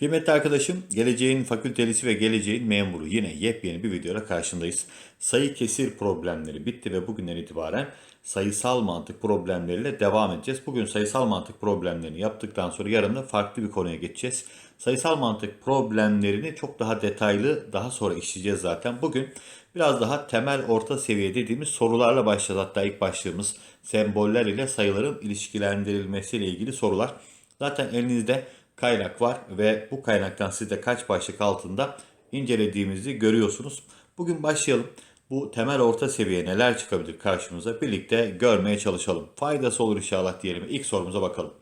Kıymetli arkadaşım, geleceğin fakültelisi ve geleceğin memuru yine yepyeni bir videoda karşındayız. Sayı kesir problemleri bitti ve bugünden itibaren sayısal mantık problemleriyle devam edeceğiz. Bugün sayısal mantık problemlerini yaptıktan sonra yarın da farklı bir konuya geçeceğiz. Sayısal mantık problemlerini çok daha detaylı daha sonra işleyeceğiz zaten. Bugün biraz daha temel orta seviye dediğimiz sorularla başlayacağız. Hatta ilk başlığımız semboller ile sayıların ilişkilendirilmesiyle ilgili sorular. Zaten elinizde kaynak var ve bu kaynaktan siz de kaç başlık altında incelediğimizi görüyorsunuz. Bugün başlayalım. Bu temel orta seviye neler çıkabilir karşımıza birlikte görmeye çalışalım. Faydası olur inşallah diyelim. İlk sorumuza bakalım.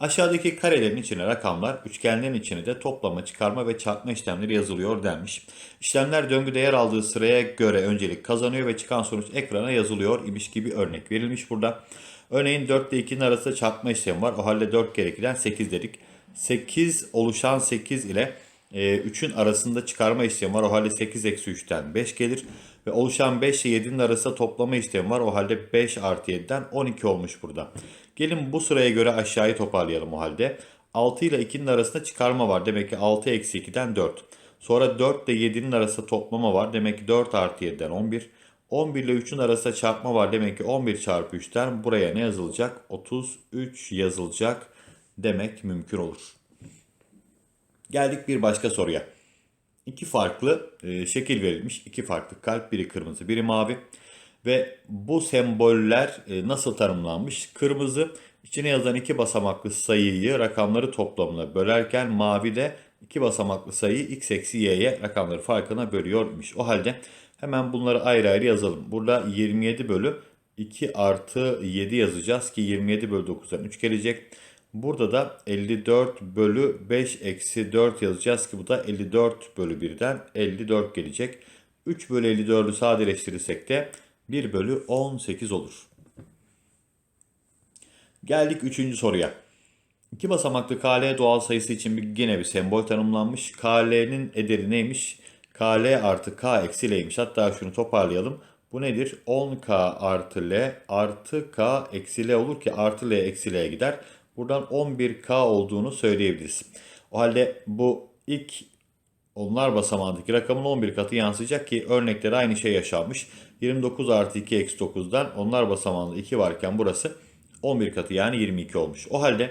Aşağıdaki karelerin içine rakamlar, üçgenlerin içine de toplama, çıkarma ve çarpma işlemleri yazılıyor denmiş. İşlemler döngüde yer aldığı sıraya göre öncelik kazanıyor ve çıkan sonuç ekrana yazılıyor imiş gibi örnek verilmiş burada. Örneğin 4 ile 2'nin arasında çarpma işlemi var. O halde 4 kere 2'den 8 dedik. 8 oluşan 8 ile e, 3'ün arasında çıkarma işlemi var. O halde 8 eksi 3'ten 5 gelir. Ve oluşan 5 ile 7'nin arasında toplama işlemi var. O halde 5 artı 7'den 12 olmuş burada. Gelin bu sıraya göre aşağıyı toparlayalım o halde. 6 ile 2'nin arasında çıkarma var. Demek ki 6 eksi 2'den 4. Sonra 4 ile 7'nin arasında toplama var. Demek ki 4 artı 7'den 11. 11 ile 3'ün arasında çarpma var. Demek ki 11 çarpı 3'ten buraya ne yazılacak? 33 yazılacak demek mümkün olur. Geldik bir başka soruya. İki farklı e, şekil verilmiş. iki farklı kalp, biri kırmızı, biri mavi. Ve bu semboller e, nasıl tanımlanmış? Kırmızı içine yazan iki basamaklı sayıyı rakamları toplamına bölerken mavi de iki basamaklı sayıyı x eksi y'ye rakamları farkına bölüyormuş. O halde hemen bunları ayrı ayrı yazalım. Burada 27 bölü 2 artı 7 yazacağız ki 27 bölü 9'dan 3 gelecek. Burada da 54 bölü 5 eksi 4 yazacağız ki bu da 54 bölü 1'den 54 gelecek. 3 bölü 54'ü sadeleştirirsek de 1 bölü 18 olur. Geldik 3. soruya. İki basamaklı KL doğal sayısı için bir, yine bir sembol tanımlanmış. KL'nin ederi neymiş? KL artı K eksi L'ymiş. Hatta şunu toparlayalım. Bu nedir? 10K artı L artı K eksi L olur ki artı L eksi L'ye gider. Buradan 11K olduğunu söyleyebiliriz. O halde bu ilk onlar basamağındaki rakamın 11 katı yansıyacak ki örneklerde aynı şey yaşanmış. 29 artı 2 eksi 9'dan onlar basamağında 2 varken burası 11 katı yani 22 olmuş. O halde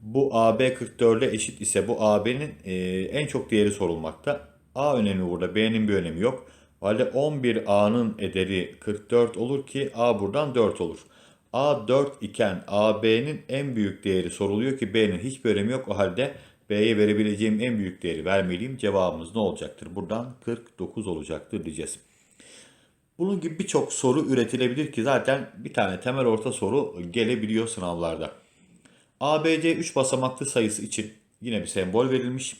bu AB 44'e eşit ise bu AB'nin e, en çok değeri sorulmakta. A önemi burada B'nin bir önemi yok. O halde 11A'nın ederi 44 olur ki A buradan 4 olur. A 4 iken AB'nin en büyük değeri soruluyor ki B'nin hiçbir önemi yok. O halde B'ye verebileceğim en büyük değeri vermeliyim. Cevabımız ne olacaktır? Buradan 49 olacaktır diyeceğiz. Bunun gibi birçok soru üretilebilir ki zaten bir tane temel orta soru gelebiliyor sınavlarda. ABC 3 basamaklı sayısı için yine bir sembol verilmiş.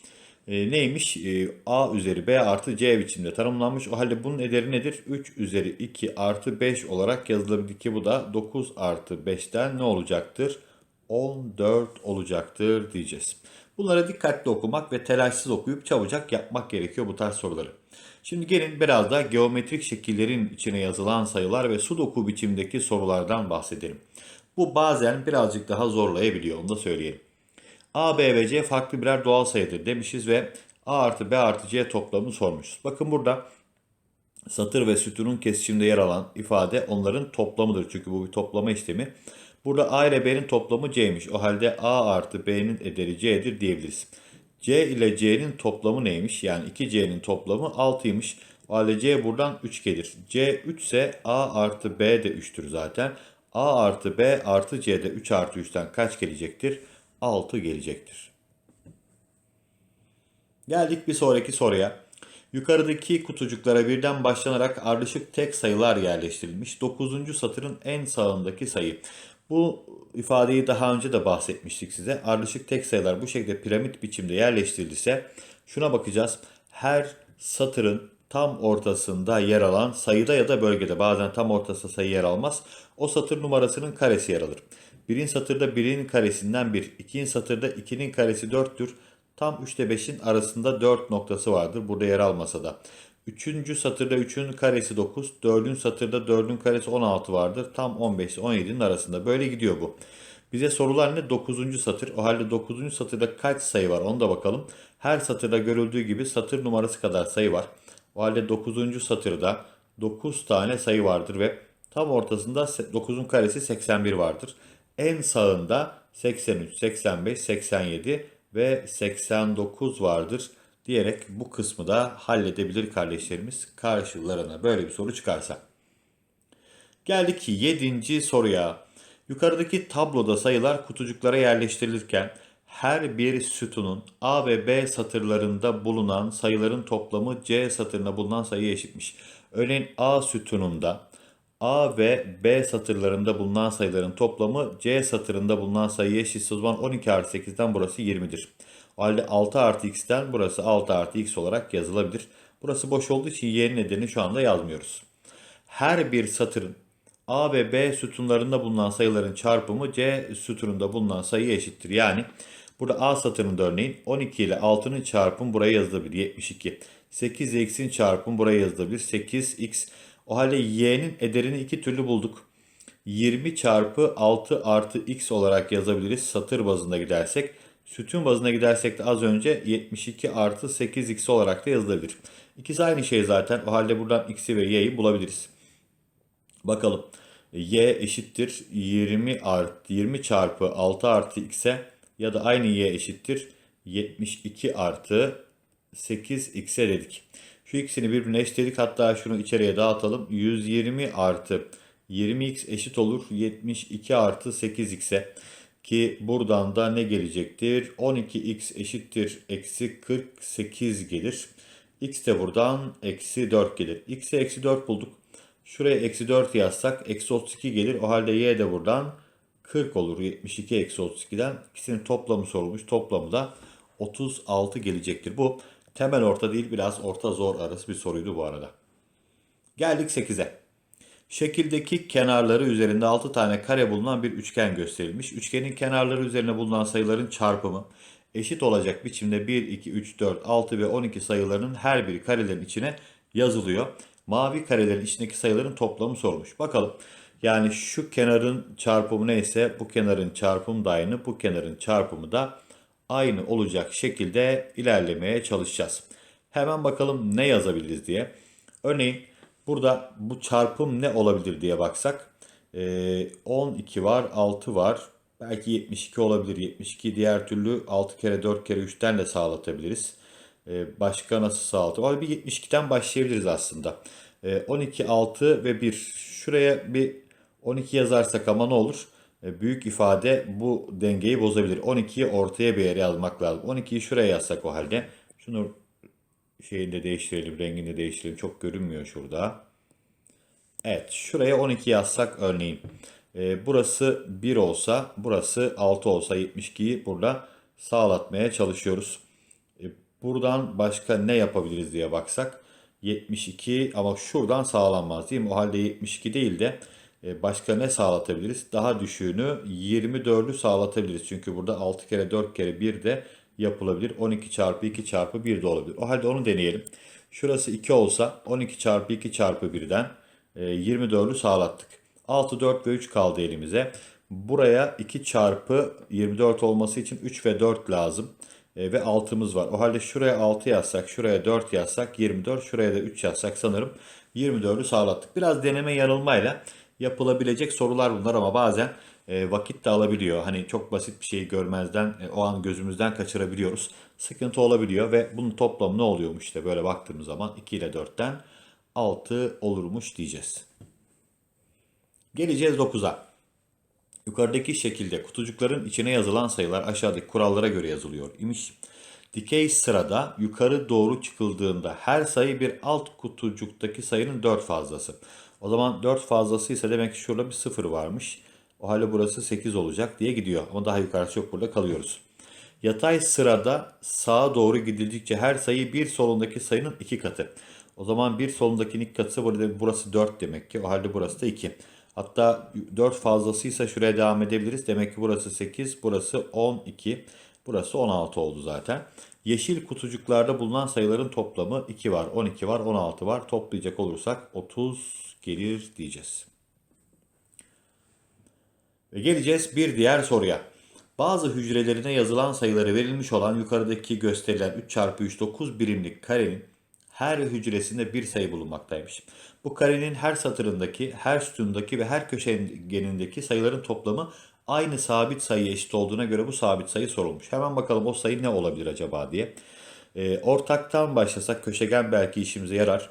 E, neymiş? E, A üzeri B artı C biçimde tanımlanmış. O halde bunun ederi nedir? 3 üzeri 2 artı 5 olarak yazılabilir ki bu da 9 artı 5'ten ne olacaktır? 14 olacaktır diyeceğiz. Bunlara dikkatli okumak ve telaşsız okuyup çabucak yapmak gerekiyor bu tarz soruları. Şimdi gelin biraz da geometrik şekillerin içine yazılan sayılar ve sudoku biçimdeki sorulardan bahsedelim. Bu bazen birazcık daha zorlayabiliyor onu da söyleyelim. A, B ve C farklı birer doğal sayıdır demişiz ve A artı B artı C toplamını sormuşuz. Bakın burada satır ve sütunun kesişiminde yer alan ifade onların toplamıdır. Çünkü bu bir toplama işlemi. Burada A ile B'nin toplamı C'ymiş. O halde A artı B'nin ederi C'dir diyebiliriz. C ile C'nin toplamı neymiş? Yani 2C'nin toplamı 6'ymış. O halde C buradan 3 gelir. C 3 ise A artı B de 3'tür zaten. A artı B artı C'de 3 artı 3'ten kaç gelecektir? 6 gelecektir. Geldik bir sonraki soruya. Yukarıdaki kutucuklara birden başlanarak ardışık tek sayılar yerleştirilmiş. 9. satırın en sağındaki sayı. Bu ifadeyi daha önce de bahsetmiştik size. Ardışık tek sayılar bu şekilde piramit biçimde yerleştirilirse şuna bakacağız. Her satırın tam ortasında yer alan sayıda ya da bölgede bazen tam ortasında sayı yer almaz. O satır numarasının karesi yer alır. Birinci satırda birin karesinden 1, ikinci satırda 2'nin karesi 4'tür. Tam 3 ile 5'in arasında 4 noktası vardır. Burada yer almasa da. Üçüncü satırda 3'ün karesi 9. Dördüncü satırda 4'ün karesi 16 vardır. Tam 15 ile 17'nin arasında. Böyle gidiyor bu. Bize sorular ne? 9. satır. O halde 9. satırda kaç sayı var onu da bakalım. Her satırda görüldüğü gibi satır numarası kadar sayı var. O halde 9. satırda 9 tane sayı vardır ve tam ortasında 9'un karesi 81 vardır. En sağında 83, 85, 87 ve 89 vardır diyerek bu kısmı da halledebilir kardeşlerimiz karşılarına böyle bir soru çıkarsa. Geldik 7. soruya. Yukarıdaki tabloda sayılar kutucuklara yerleştirilirken her bir sütunun A ve B satırlarında bulunan sayıların toplamı C satırına bulunan sayıya eşitmiş. Örneğin A sütununda A ve B satırlarında bulunan sayıların toplamı C satırında bulunan sayıya eşitse o zaman 12 artı 8'den burası 20'dir. O halde 6 artı x'ten burası 6 artı x olarak yazılabilir. Burası boş olduğu için y'nin nedenini şu anda yazmıyoruz. Her bir satırın A ve B sütunlarında bulunan sayıların çarpımı C sütununda bulunan sayıya eşittir. Yani burada A satırında örneğin 12 ile 6'nın çarpımı buraya yazılabilir 72. 8 ile x'in çarpımı buraya yazılabilir 8x. O halde y'nin ederini iki türlü bulduk. 20 çarpı 6 artı x olarak yazabiliriz satır bazında gidersek. Sütun bazına gidersek de az önce 72 artı 8x olarak da yazılabilir. İkisi aynı şey zaten. O halde buradan x'i ve y'yi bulabiliriz. Bakalım. y eşittir 20 artı 20 çarpı 6 artı x'e ya da aynı y eşittir 72 artı 8x'e dedik. Şu ikisini birbirine eşitledik. Hatta şunu içeriye dağıtalım. 120 artı 20x eşit olur 72 artı 8x'e. Ki buradan da ne gelecektir? 12x eşittir eksi 48 gelir. x de buradan eksi 4 gelir. x'e eksi 4 bulduk. Şuraya eksi 4 yazsak eksi 32 gelir. O halde y de buradan 40 olur. 72 eksi 32'den ikisinin toplamı sorulmuş. Toplamı da 36 gelecektir. Bu temel orta değil biraz orta zor arası bir soruydu bu arada. Geldik 8'e. Şekildeki kenarları üzerinde 6 tane kare bulunan bir üçgen gösterilmiş. Üçgenin kenarları üzerine bulunan sayıların çarpımı eşit olacak biçimde 1, 2, 3, 4, 6 ve 12 sayılarının her biri karelerin içine yazılıyor. Mavi karelerin içindeki sayıların toplamı sormuş. Bakalım. Yani şu kenarın çarpımı neyse bu kenarın çarpımı da aynı, bu kenarın çarpımı da aynı olacak şekilde ilerlemeye çalışacağız. Hemen bakalım ne yazabiliriz diye. Örneğin burada bu çarpım ne olabilir diye baksak. Ee, 12 var, 6 var. Belki 72 olabilir. 72 diğer türlü 6 kere 4 kere 3'ten de sağlatabiliriz. Ee, başka nasıl sağlatabiliriz? Bir 72'den başlayabiliriz aslında. Ee, 12, 6 ve 1. Şuraya bir 12 yazarsak ama ne olur? Ee, büyük ifade bu dengeyi bozabilir. 12'yi ortaya bir yere yazmak lazım. 12'yi şuraya yazsak o halde. Şunu şeyini de değiştirelim, rengini de değiştirelim. Çok görünmüyor şurada. Evet, şuraya 12 yazsak örneğin. Ee, burası 1 olsa, burası 6 olsa 72'yi burada sağlatmaya çalışıyoruz. Ee, buradan başka ne yapabiliriz diye baksak. 72 ama şuradan sağlanmaz değil mi? O halde 72 değil de e, başka ne sağlatabiliriz? Daha düşüğünü 24'ü sağlatabiliriz. Çünkü burada 6 kere 4 kere 1 de yapılabilir. 12 çarpı 2 çarpı 1 de olabilir. O halde onu deneyelim. Şurası 2 olsa 12 çarpı 2 çarpı 1'den 24'ü sağlattık. 6, 4 ve 3 kaldı elimize. Buraya 2 çarpı 24 olması için 3 ve 4 lazım. E, ve 6'mız var. O halde şuraya 6 yazsak, şuraya 4 yazsak 24, şuraya da 3 yazsak sanırım 24'ü sağlattık. Biraz deneme yanılmayla yapılabilecek sorular bunlar ama bazen e, vakit de alabiliyor. Hani çok basit bir şeyi görmezden e, o an gözümüzden kaçırabiliyoruz. Sıkıntı olabiliyor ve bunun toplamı ne oluyormuş işte böyle baktığımız zaman 2 ile 4'ten 6 olurmuş diyeceğiz. Geleceğiz 9'a. Yukarıdaki şekilde kutucukların içine yazılan sayılar aşağıdaki kurallara göre yazılıyor imiş. Dikey sırada yukarı doğru çıkıldığında her sayı bir alt kutucuktaki sayının 4 fazlası. O zaman 4 fazlası ise demek ki şurada bir 0 varmış. O halde burası 8 olacak diye gidiyor. Ama daha yukarısı yok burada kalıyoruz. Yatay sırada sağa doğru gidildikçe her sayı bir solundaki sayının 2 katı. O zaman bir solundakinin 2 katı burada burası 4 demek ki. O halde burası da 2. Hatta 4 fazlasıysa şuraya devam edebiliriz. Demek ki burası 8, burası 12, burası 16 oldu zaten. Yeşil kutucuklarda bulunan sayıların toplamı 2 var, 12 var, 16 var. Toplayacak olursak 30 gelir diyeceğiz. Ve geleceğiz bir diğer soruya. Bazı hücrelerine yazılan sayıları verilmiş olan yukarıdaki gösterilen 3 çarpı 3 9 birimlik karenin her hücresinde bir sayı bulunmaktaymış. Bu karenin her satırındaki, her sütundaki ve her köşegenindeki sayıların toplamı aynı sabit sayıya eşit olduğuna göre bu sabit sayı sorulmuş. Hemen bakalım o sayı ne olabilir acaba diye. Ee, ortaktan başlasak köşegen belki işimize yarar.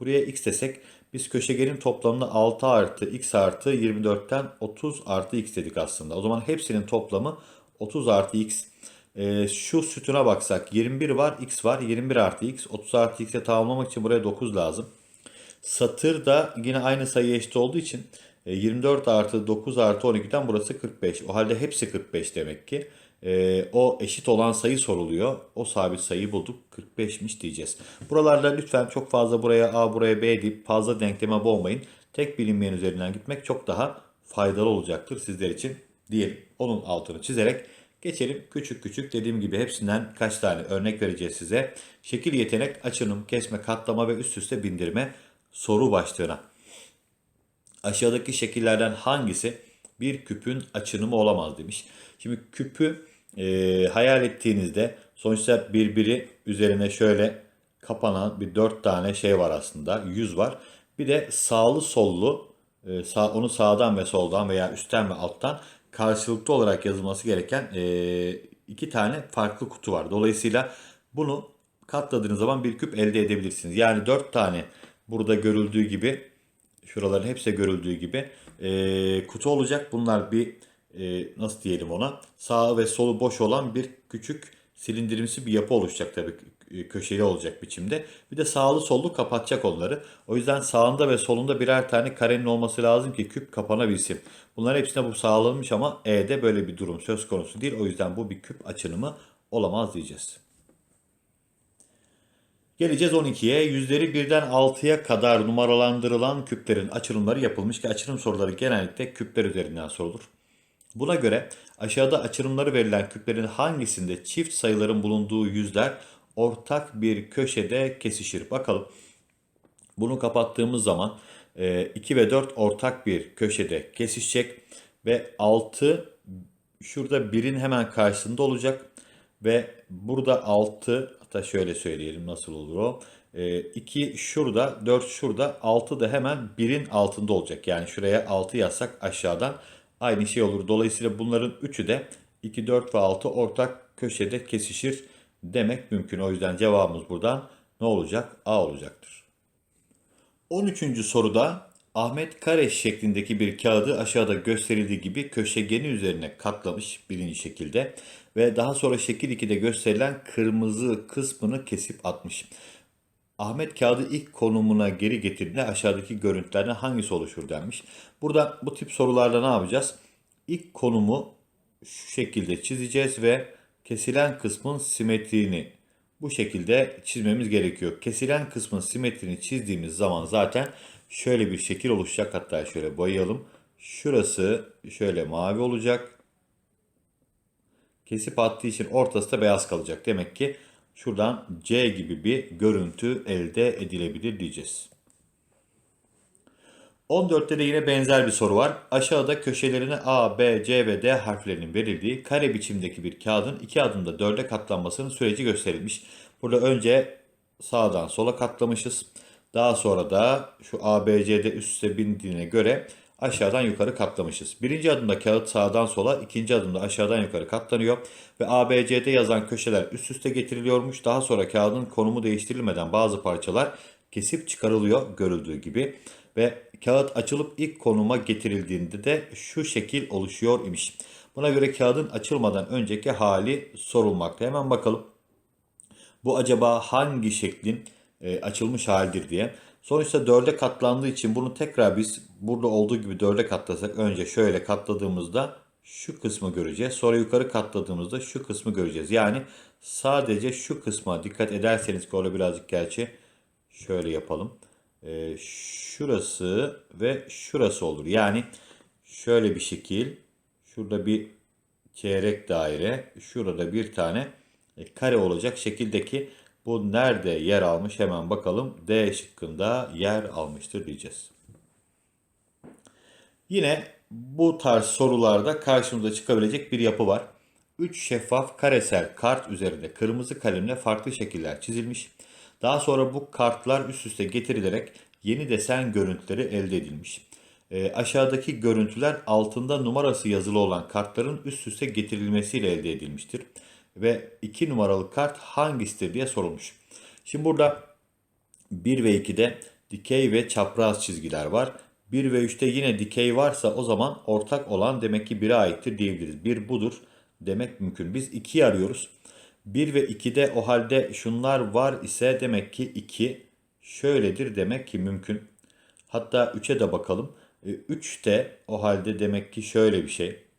Buraya x desek biz köşegenin toplamını 6 artı x artı 24'ten 30 artı x dedik aslında. O zaman hepsinin toplamı 30 artı x. Ee, şu sütuna baksak 21 var x var 21 artı x 30 artı x'e tamamlamak için buraya 9 lazım. Satır da yine aynı sayıya eşit olduğu için e, 24 artı 9 artı 12'den burası 45. O halde hepsi 45 demek ki. E, o eşit olan sayı soruluyor. O sabit sayıyı bulduk. 45'miş diyeceğiz. Buralarda lütfen çok fazla buraya A buraya B deyip fazla denkleme boğmayın. Tek bilinmeyen üzerinden gitmek çok daha faydalı olacaktır sizler için diyelim. Onun altını çizerek geçelim. Küçük küçük dediğim gibi hepsinden kaç tane örnek vereceğiz size. Şekil yetenek, açınım, kesme, katlama ve üst üste bindirme soru başlığına. Aşağıdaki şekillerden hangisi bir küpün açınımı olamaz demiş. Şimdi küpü e, hayal ettiğinizde sonuçta birbiri üzerine şöyle kapanan bir dört tane şey var aslında. Yüz var. Bir de sağlı sollu e, sağ, onu sağdan ve soldan veya üstten ve alttan karşılıklı olarak yazılması gereken e, iki tane farklı kutu var. Dolayısıyla bunu katladığınız zaman bir küp elde edebilirsiniz. Yani dört tane burada görüldüğü gibi şuraların hepsi görüldüğü gibi e, kutu olacak. Bunlar bir e, nasıl diyelim ona sağı ve solu boş olan bir küçük silindirimsi bir yapı oluşacak tabii e, köşeli olacak biçimde. Bir de sağlı sollu kapatacak onları. O yüzden sağında ve solunda birer tane karenin olması lazım ki küp kapanabilsin. Bunların hepsine bu sağlanmış ama E'de böyle bir durum söz konusu değil. O yüzden bu bir küp açınımı olamaz diyeceğiz. Geleceğiz 12'ye. Yüzleri birden 6'ya kadar numaralandırılan küplerin açılımları yapılmış ki açılım soruları genellikle küpler üzerinden sorulur. Buna göre aşağıda açılımları verilen küplerin hangisinde çift sayıların bulunduğu yüzler ortak bir köşede kesişir. Bakalım. Bunu kapattığımız zaman 2 ve 4 ortak bir köşede kesişecek ve 6 şurada 1'in hemen karşısında olacak ve burada 6 hatta şöyle söyleyelim nasıl olur o. 2 şurada 4 şurada 6 da hemen 1'in altında olacak. Yani şuraya 6 yazsak aşağıdan aynı şey olur. Dolayısıyla bunların üçü de 2, 4 ve 6 ortak köşede kesişir demek mümkün. O yüzden cevabımız buradan ne olacak? A olacaktır. 13. soruda Ahmet kare şeklindeki bir kağıdı aşağıda gösterildiği gibi köşegeni üzerine katlamış birinci şekilde ve daha sonra şekil 2'de gösterilen kırmızı kısmını kesip atmış. Ahmet kağıdı ilk konumuna geri getirdiğinde aşağıdaki görüntülerden hangisi oluşur denmiş. Burada bu tip sorularda ne yapacağız? İlk konumu şu şekilde çizeceğiz ve kesilen kısmın simetriğini bu şekilde çizmemiz gerekiyor. Kesilen kısmın simetrini çizdiğimiz zaman zaten şöyle bir şekil oluşacak. Hatta şöyle boyayalım. Şurası şöyle mavi olacak. Kesip attığı için ortası da beyaz kalacak. Demek ki şuradan C gibi bir görüntü elde edilebilir diyeceğiz. 14'te de yine benzer bir soru var. Aşağıda köşelerine A, B, C ve D harflerinin verildiği kare biçimdeki bir kağıdın iki adımda dörde katlanmasının süreci gösterilmiş. Burada önce sağdan sola katlamışız. Daha sonra da şu A, B, C'de üst üste bindiğine göre aşağıdan yukarı katlamışız. Birinci adımda kağıt sağdan sola, ikinci adımda aşağıdan yukarı katlanıyor ve A, B, C'de yazan köşeler üst üste getiriliyormuş. Daha sonra kağıdın konumu değiştirilmeden bazı parçalar kesip çıkarılıyor görüldüğü gibi ve kağıt açılıp ilk konuma getirildiğinde de şu şekil oluşuyor imiş. Buna göre kağıdın açılmadan önceki hali sorulmakta. Hemen bakalım. Bu acaba hangi şeklin e, açılmış halidir diye. Sonuçta dörde katlandığı için bunu tekrar biz burada olduğu gibi dörde katlasak önce şöyle katladığımızda şu kısmı göreceğiz. Sonra yukarı katladığımızda şu kısmı göreceğiz. Yani sadece şu kısma dikkat ederseniz orada birazcık gerçi şöyle yapalım. Ee, şurası ve şurası olur. Yani şöyle bir şekil. Şurada bir çeyrek daire. Şurada bir tane e, kare olacak şekildeki bu nerede yer almış hemen bakalım. D şıkkında yer almıştır diyeceğiz. Yine bu tarz sorularda karşımıza çıkabilecek bir yapı var. 3 şeffaf karesel kart üzerinde kırmızı kalemle farklı şekiller çizilmiş. Daha sonra bu kartlar üst üste getirilerek yeni desen görüntüleri elde edilmiş. E, aşağıdaki görüntüler altında numarası yazılı olan kartların üst üste getirilmesiyle elde edilmiştir. Ve 2 numaralı kart hangisidir diye sorulmuş. Şimdi burada 1 ve 2'de dikey ve çapraz çizgiler var. 1 ve 3'te yine dikey varsa o zaman ortak olan demek ki 1'e aittir diyebiliriz. 1 budur demek mümkün. Biz 2'yi arıyoruz. 1 ve 2'de o halde şunlar var ise demek ki 2 şöyledir demek ki mümkün. Hatta 3'e de bakalım. 3 de o halde demek ki şöyle bir şey.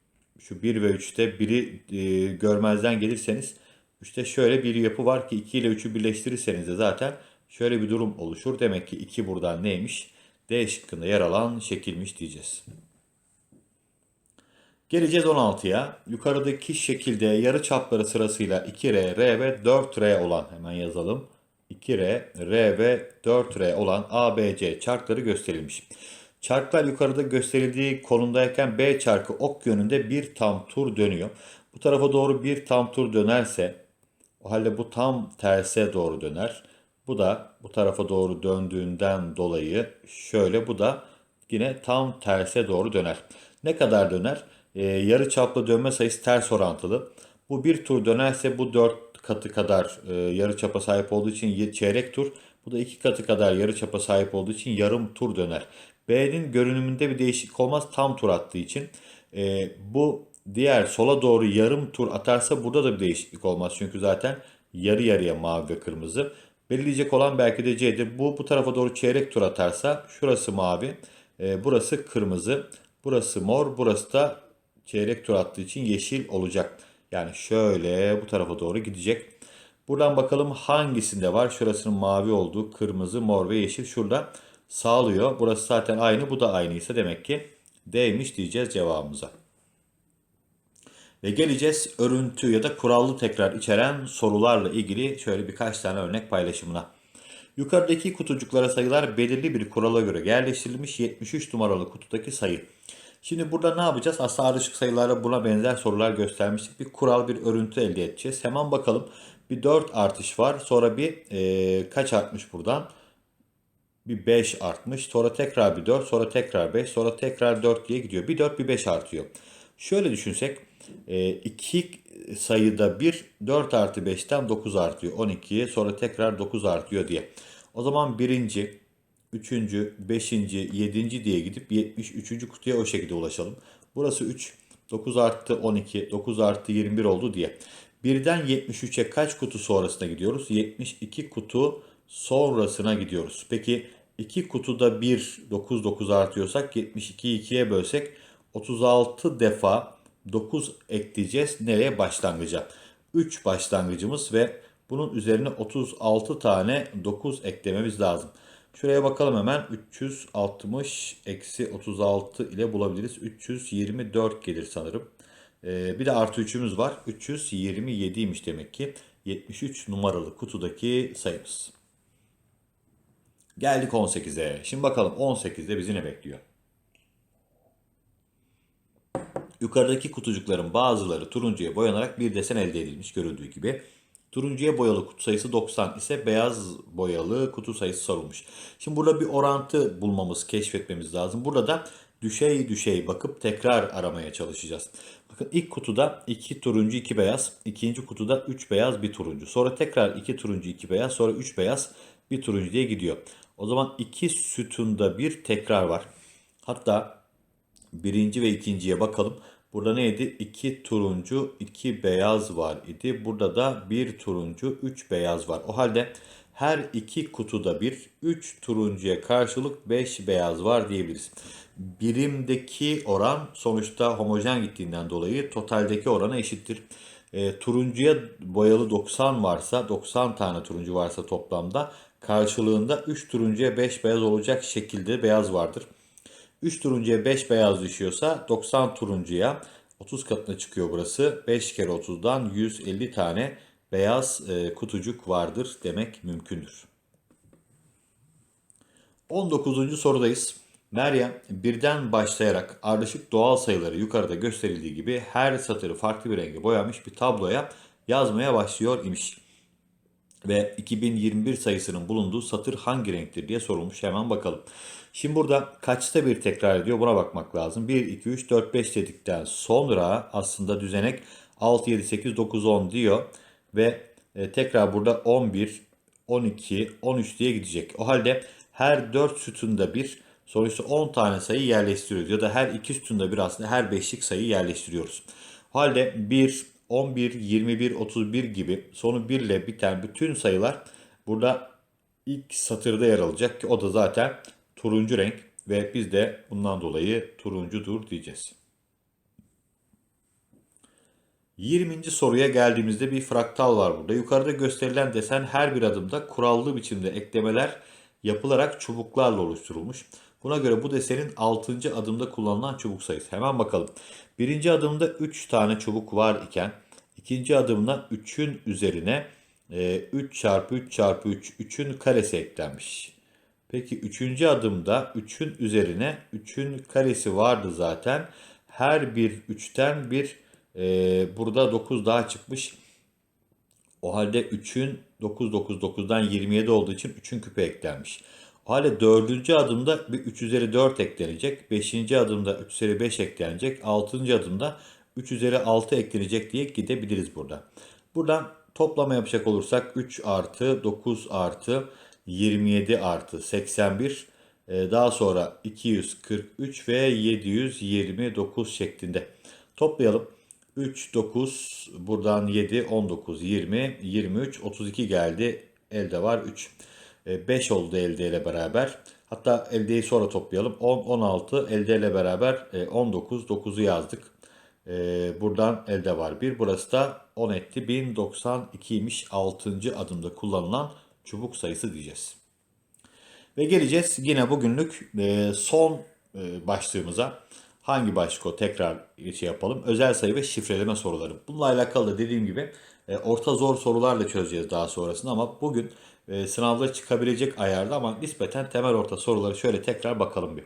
Şu 1 ve 3'te biri e, görmezden gelirseniz 3'te şöyle bir yapı var ki 2 ile 3'ü birleştirirseniz de zaten şöyle bir durum oluşur. Demek ki 2 buradan neymiş? D şıkkında yer alan şekilmiş diyeceğiz. Geleceğiz 16'ya. Yukarıdaki şekilde yarı çapları sırasıyla 2R, R ve 4R olan hemen yazalım. 2R, R ve 4R olan ABC çarkları gösterilmiş. Çarklar yukarıda gösterildiği konumdayken B çarkı ok yönünde bir tam tur dönüyor. Bu tarafa doğru bir tam tur dönerse o halde bu tam terse doğru döner. Bu da bu tarafa doğru döndüğünden dolayı şöyle bu da yine tam terse doğru döner. Ne kadar döner? Ee, yarı çaplı dönme sayısı ters orantılı. Bu bir tur dönerse bu dört katı kadar e, yarı çapa sahip olduğu için çeyrek tur. Bu da iki katı kadar yarı çapa sahip olduğu için yarım tur döner. B'nin görünümünde bir değişiklik olmaz tam tur attığı için. E, bu diğer sola doğru yarım tur atarsa burada da bir değişiklik olmaz. Çünkü zaten yarı yarıya mavi ve kırmızı. Belirleyecek olan belki de C'dir. Bu bu tarafa doğru çeyrek tur atarsa şurası mavi, e, burası kırmızı, burası mor, burası da çeyrek tur attığı için yeşil olacak. Yani şöyle bu tarafa doğru gidecek. Buradan bakalım hangisinde var? Şurasının mavi olduğu kırmızı, mor ve yeşil şurada sağlıyor. Burası zaten aynı, bu da aynıysa demek ki D'ymiş diyeceğiz cevabımıza. Ve geleceğiz örüntü ya da kurallı tekrar içeren sorularla ilgili şöyle birkaç tane örnek paylaşımına. Yukarıdaki kutucuklara sayılar belirli bir kurala göre yerleştirilmiş 73 numaralı kutudaki sayı. Şimdi burada ne yapacağız? Aslında ardışık sayılara buna benzer sorular göstermiştik. Bir kural, bir örüntü elde edeceğiz. Hemen bakalım. Bir 4 artış var. Sonra bir e, kaç artmış buradan? Bir 5 artmış. Sonra tekrar bir 4. Sonra tekrar 5. Sonra tekrar 4 diye gidiyor. Bir 4 bir 5 artıyor. Şöyle düşünsek. 2 e, sayıda bir 4 artı 5'ten 9 artıyor. 12'ye sonra tekrar 9 artıyor diye. O zaman birinci, üçüncü, beşinci, yedinci diye gidip 73. kutuya o şekilde ulaşalım. Burası 3, 9 arttı 12, 9 artı 21 oldu diye. Birden 73'e kaç kutu sonrasına gidiyoruz? 72 kutu sonrasına gidiyoruz. Peki 2 kutuda 1, 9, 9 artıyorsak 72'yi 2'ye bölsek 36 defa 9 ekleyeceğiz. Nereye? Başlangıca. 3 başlangıcımız ve bunun üzerine 36 tane 9 eklememiz lazım. Şuraya bakalım hemen. 360 eksi 36 ile bulabiliriz. 324 gelir sanırım. Ee, bir de artı 3'ümüz var. 327'ymiş demek ki. 73 numaralı kutudaki sayımız. Geldik 18'e. Şimdi bakalım 18'de bizi ne bekliyor? Yukarıdaki kutucukların bazıları turuncuya boyanarak bir desen elde edilmiş görüldüğü gibi. Turuncuya boyalı kutu sayısı 90 ise beyaz boyalı kutu sayısı sorulmuş. Şimdi burada bir orantı bulmamız, keşfetmemiz lazım. Burada da düşey düşey bakıp tekrar aramaya çalışacağız. Bakın ilk kutuda 2 turuncu 2 beyaz. ikinci kutuda 3 beyaz 1 turuncu. Sonra tekrar 2 turuncu 2 beyaz. Sonra 3 beyaz 1 turuncu diye gidiyor. O zaman iki sütunda bir tekrar var. Hatta birinci ve ikinciye bakalım. Burada neydi? 2 turuncu, 2 beyaz var idi. Burada da 1 turuncu, 3 beyaz var. O halde her iki kutuda bir 3 turuncuya karşılık 5 beyaz var diyebiliriz. Birimdeki oran sonuçta homojen gittiğinden dolayı totaldeki orana eşittir. E, turuncuya boyalı 90 varsa 90 tane turuncu varsa toplamda karşılığında 3 turuncuya 5 beyaz olacak şekilde beyaz vardır. 3 turuncuya 5 beyaz düşüyorsa 90 turuncuya 30 katına çıkıyor burası. 5 kere 30'dan 150 tane beyaz e, kutucuk vardır demek mümkündür. 19. sorudayız. Meryem birden başlayarak ardışık doğal sayıları yukarıda gösterildiği gibi her satırı farklı bir renge boyamış bir tabloya yazmaya başlıyor imiş. Ve 2021 sayısının bulunduğu satır hangi renktir diye sorulmuş. Hemen bakalım. Şimdi burada kaçta bir tekrar ediyor buna bakmak lazım. 1, 2, 3, 4, 5 dedikten sonra aslında düzenek 6, 7, 8, 9, 10 diyor. Ve e, tekrar burada 11, 12, 13 diye gidecek. O halde her 4 sütunda bir sonuçta 10 tane sayı yerleştiriyoruz. Ya da her 2 sütunda bir aslında her 5'lik sayı yerleştiriyoruz. O halde 1, 11, 21, 31 gibi sonu 1 ile biten bütün sayılar burada ilk satırda yer alacak ki o da zaten turuncu renk ve biz de bundan dolayı turuncudur diyeceğiz. 20. soruya geldiğimizde bir fraktal var burada. Yukarıda gösterilen desen her bir adımda kurallı biçimde eklemeler yapılarak çubuklarla oluşturulmuş. Buna göre bu desenin 6. adımda kullanılan çubuk sayısı. Hemen bakalım. Birinci adımda 3 tane çubuk var iken ikinci adımda 3'ün üzerine 3 çarpı 3 çarpı 3 3'ün karesi eklenmiş. Peki üçüncü adımda 3'ün üzerine 3'ün karesi vardı zaten. Her bir 3'ten bir e, burada 9 daha çıkmış. O halde 3'ün 9 9 9'dan 27 olduğu için 3'ün küpe eklenmiş. O halde 4. adımda bir 3 üzeri 4 eklenecek. 5. adımda 3 üzeri 5 eklenecek. 6. adımda 3 üzeri 6 eklenecek diye gidebiliriz burada. Buradan toplama yapacak olursak 3 artı 9 artı 27 artı 81 e, daha sonra 243 ve 729 şeklinde toplayalım. 3, 9, buradan 7, 19, 20, 23, 32 geldi. Elde var 3. 5 oldu elde ile beraber. Hatta eldeyi sonra toplayalım. 10, 16 elde ile beraber 19, 9'u yazdık. Buradan elde var 1. Burası da 10 etti. 1092'ymiş 6. adımda kullanılan çubuk sayısı diyeceğiz. Ve geleceğiz yine bugünlük son başlığımıza. Hangi başlık o? Tekrar şey yapalım. Özel sayı ve şifreleme soruları. Bununla alakalı da dediğim gibi e, orta zor sorularla çözeceğiz daha sonrasında ama bugün e, sınavda çıkabilecek ayarda ama nispeten temel orta soruları şöyle tekrar bakalım bir.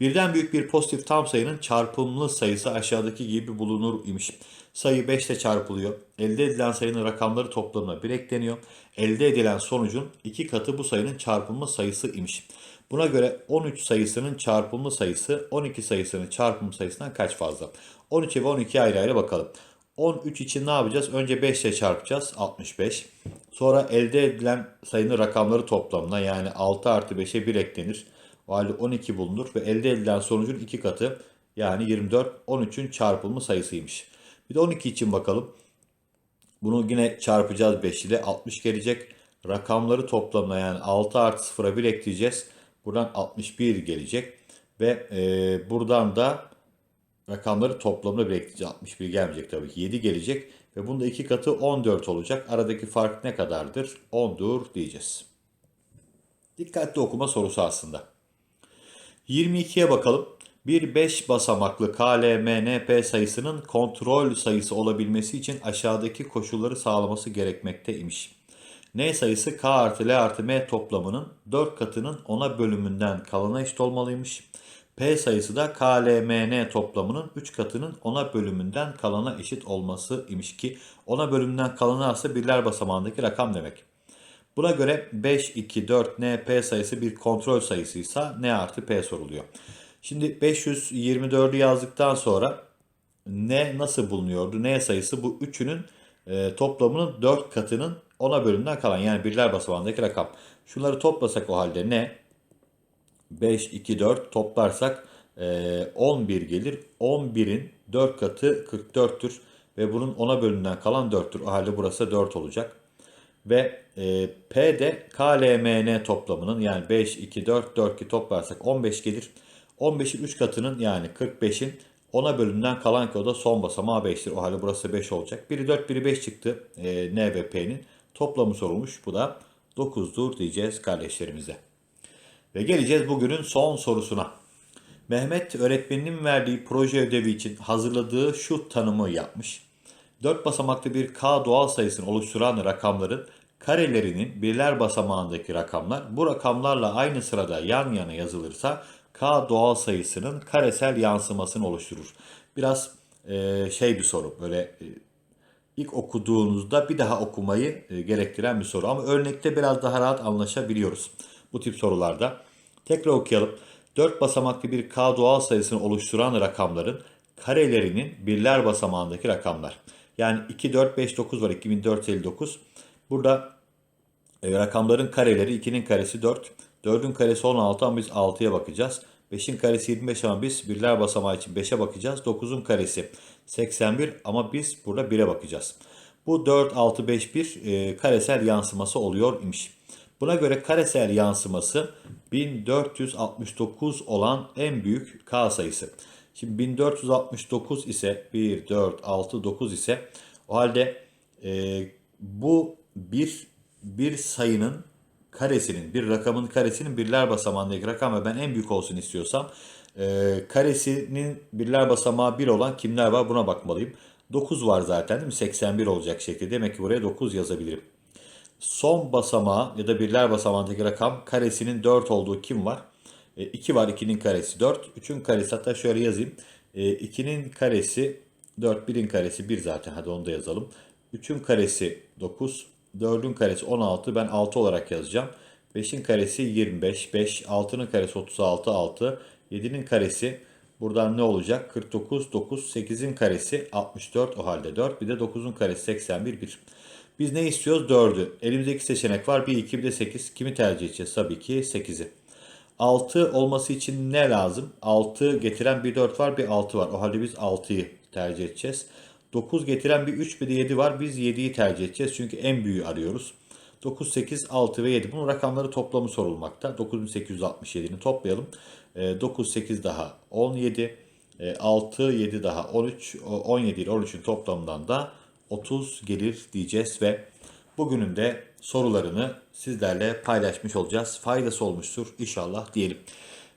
Birden büyük bir pozitif tam sayının çarpımlı sayısı aşağıdaki gibi bulunur imiş. Sayı 5 ile çarpılıyor. Elde edilen sayının rakamları toplamına 1 ekleniyor. Elde edilen sonucun 2 katı bu sayının çarpımlı sayısı imiş. Buna göre 13 sayısının çarpımlı sayısı 12 sayısının çarpımlı sayısından kaç fazla? 13 ve 12 ayrı ayrı bakalım. 13 için ne yapacağız? Önce 5 ile çarpacağız. 65. Sonra elde edilen sayının rakamları toplamına yani 6 artı 5'e 1 eklenir. O halde 12 bulunur ve elde edilen sonucun 2 katı yani 24 13'ün çarpımlı sayısıymış. Bir de 12 için bakalım. Bunu yine çarpacağız 5 ile 60 gelecek. Rakamları toplamına yani 6 artı 0'a 1 ekleyeceğiz. Buradan 61 gelecek. Ve e, buradan da rakamları toplamına bir ekleyeceğiz. 61 gelmeyecek tabii ki. 7 gelecek. Ve bunda iki katı 14 olacak. Aradaki fark ne kadardır? 10'dur diyeceğiz. Dikkatli okuma sorusu aslında. 22'ye bakalım. Bir 5 basamaklı KLMNP sayısının kontrol sayısı olabilmesi için aşağıdaki koşulları sağlaması gerekmekte imiş. N sayısı K artı L artı M toplamının 4 katının 10'a bölümünden kalana eşit olmalıymış. P sayısı da K, L, M, N toplamının 3 katının 10'a bölümünden kalana eşit olması imiş ki 10'a bölümünden kalana aslında birler basamağındaki rakam demek. Buna göre 5, 2, 4, N, P sayısı bir kontrol sayısıysa N artı P soruluyor. Şimdi 524'ü yazdıktan sonra N nasıl bulunuyordu? N sayısı bu üçünün e, toplamının 4 katının 10'a bölümden kalan yani birler basamağındaki rakam. Şunları toplasak o halde ne? 5, 2, 4 toplarsak e, 11 gelir. 11'in 4 katı 44'tür. Ve bunun 10'a bölümünden kalan 4'tür. O halde burası 4 olacak. Ve e, P de KLMN toplamının yani 5, 2, 4, 4, 2 toplarsak 15 gelir. 15'in 3 katının yani 45'in 10'a bölümünden kalan ki o da son basamağı 5'tir. O halde burası 5 olacak. Biri 4, biri 5 çıktı e, N ve P'nin. Toplamı sorulmuş. Bu da 9'dur diyeceğiz kardeşlerimize. Ve geleceğiz bugünün son sorusuna. Mehmet öğretmeninin verdiği proje ödevi için hazırladığı şu tanımı yapmış. 4 basamaklı bir K doğal sayısını oluşturan rakamların karelerinin birler basamağındaki rakamlar bu rakamlarla aynı sırada yan yana yazılırsa K doğal sayısının karesel yansımasını oluşturur. Biraz e, şey bir soru böyle e, ilk okuduğunuzda bir daha okumayı e, gerektiren bir soru. Ama örnekte biraz daha rahat anlaşabiliyoruz bu tip sorularda. Tekrar okuyalım. 4 basamaklı bir K doğal sayısını oluşturan rakamların karelerinin birler basamağındaki rakamlar. Yani 2, 4, 5, 9 var 2459. Burada e, rakamların kareleri 2'nin karesi 4. 4'ün karesi 16 ama biz 6'ya bakacağız. 5'in karesi 25 ama biz birler basamağı için 5'e bakacağız. 9'un karesi 81 ama biz burada 1'e bakacağız. Bu 4, 6, 5, 1 e, karesel yansıması oluyor imiş. Buna göre karesel yansıması 1469 olan en büyük K sayısı. Şimdi 1469 ise 1, 4, 6, 9 ise o halde e, bu bir bir sayının karesinin, bir rakamın karesinin birler basamağındaki rakam ve ben en büyük olsun istiyorsam e, karesinin birler basamağı 1 olan kimler var buna bakmalıyım. 9 var zaten değil mi? 81 olacak şekilde. Demek ki buraya 9 yazabilirim. Son basamağı ya da birler basamağındaki rakam karesinin 4 olduğu kim var? 2 var 2'nin karesi 4. 3'ün karesi hatta şöyle yazayım. 2'nin karesi 4, 1'in karesi 1 zaten hadi onu da yazalım. 3'ün karesi 9, 4'ün karesi 16 ben 6 olarak yazacağım. 5'in karesi 25, 5, 6'nın karesi 36, 6, 7'nin karesi buradan ne olacak? 49, 9, 8'in karesi 64 o halde 4, bir de 9'un karesi 81, 1. Biz ne istiyoruz? 4'ü. Elimizde iki seçenek var. Bir 2 bir de 8. Kimi tercih edeceğiz? Tabii ki 8'i. 6 olması için ne lazım? 6 getiren bir 4 var bir 6 var. O halde biz 6'yı tercih edeceğiz. 9 getiren bir 3 bir de 7 var. Biz 7'yi tercih edeceğiz. Çünkü en büyüğü arıyoruz. 9, 8, 6 ve 7. Bunun rakamları toplamı sorulmakta. 9867'ni toplayalım. 9, 8 daha 17. 6, 7 daha 13. 17 ile 13'ün toplamından da 30 gelir diyeceğiz ve bugünün de sorularını sizlerle paylaşmış olacağız. Faydası olmuştur inşallah diyelim.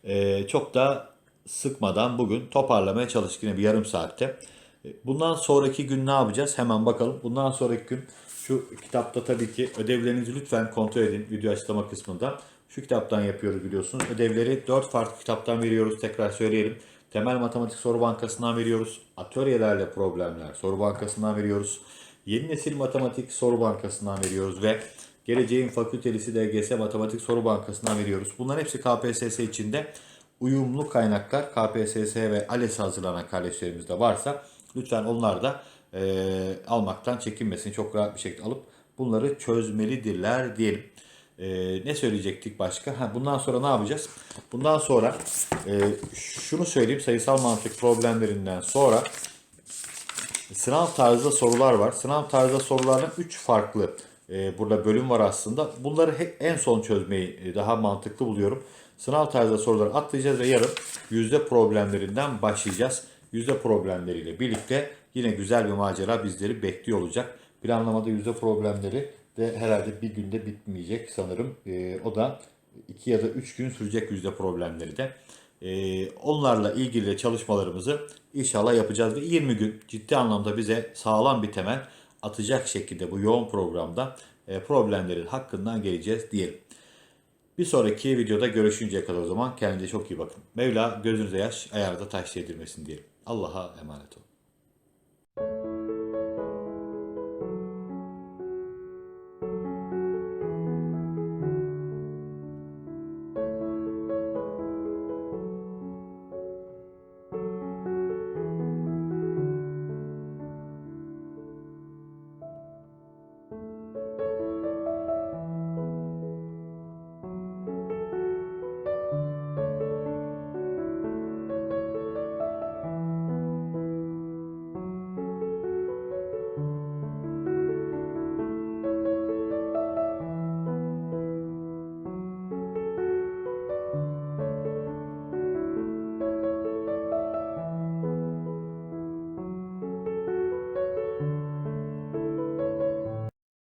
Ee, çok da sıkmadan bugün toparlamaya çalıştık yine bir yarım saatte. Ee, Bundan sonraki gün ne yapacağız? Hemen bakalım. Bundan sonraki gün şu kitapta tabii ki ödevlerinizi lütfen kontrol edin video açıklama kısmında. Şu kitaptan yapıyoruz biliyorsunuz. Ödevleri 4 farklı kitaptan veriyoruz. Tekrar söyleyelim. Temel Matematik Soru Bankası'ndan veriyoruz. Atölyelerle problemler soru bankasından veriyoruz. Yeni Nesil Matematik Soru Bankası'ndan veriyoruz ve Geleceğin Fakültelisi DGS Matematik Soru Bankası'ndan veriyoruz. Bunların hepsi KPSS içinde uyumlu kaynaklar KPSS ve ALES hazırlanan kardeşlerimizde varsa lütfen onlar da e, almaktan çekinmesin. Çok rahat bir şekilde alıp bunları çözmelidirler diyelim. E, ne söyleyecektik başka? Ha, bundan sonra ne yapacağız? Bundan sonra e, şunu söyleyeyim sayısal mantık problemlerinden sonra sınav tarzda sorular var. Sınav tarzda sorulardan 3 farklı e, burada bölüm var aslında. Bunları hep en son çözmeyi e, daha mantıklı buluyorum. Sınav tarzda soruları atlayacağız ve yarın yüzde problemlerinden başlayacağız. Yüzde problemleriyle birlikte yine güzel bir macera bizleri bekliyor olacak. Planlamada yüzde problemleri de herhalde bir günde bitmeyecek sanırım. E, o da 2 ya da 3 gün sürecek yüzde problemleri de. Ee, onlarla ilgili çalışmalarımızı inşallah yapacağız ve 20 gün ciddi anlamda bize sağlam bir temel atacak şekilde bu yoğun programda e, problemlerin hakkından geleceğiz diyelim. Bir sonraki videoda görüşünceye kadar o zaman kendinize çok iyi bakın. Mevla gözünüze yaş, ayağınıza taş değdirmesin diyelim. Allah'a emanet olun.